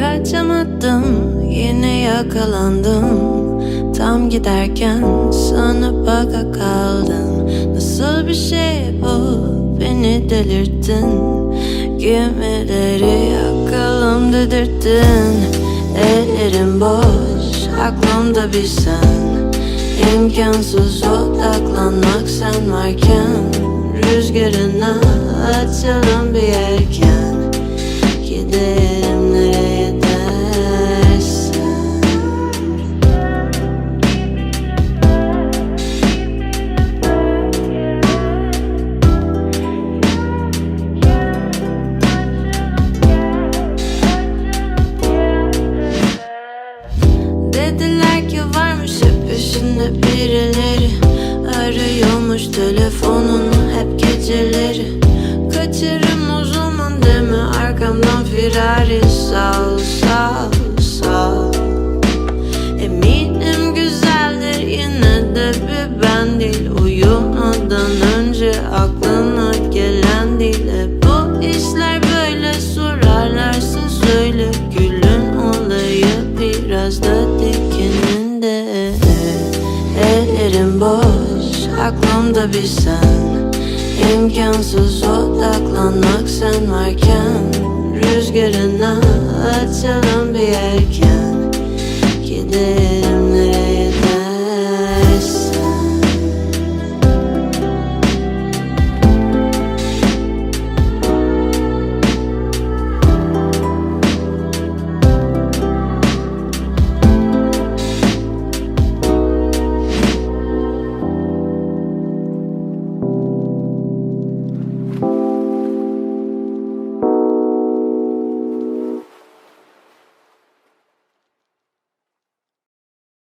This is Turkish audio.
Kaçamadım yine yakalandım. Tam giderken sana baka kaldım. Nasıl bir şey bu? Beni delirttin. Gemileri yakalım dedirttin. Ellerim boş aklımda bir sen. İmkansız odaklanmak sen varken Rüzgarına açalım bir yelken peşinde birileri Arıyormuş telefonunu hep geceleri. Kaçarım o zaman deme arkamdan firari Sal sal sal Eminim güzeldir yine de bir ben değil. Uyumadan önce aklına gelen değil. Hep bu işler böyle sorarlarsa söyle. Gülün olayı biraz da Ellerim boş aklımda bir sen. İmkansız odaklanmak sen varken Rüzgarına açalım bir yelken Gidelim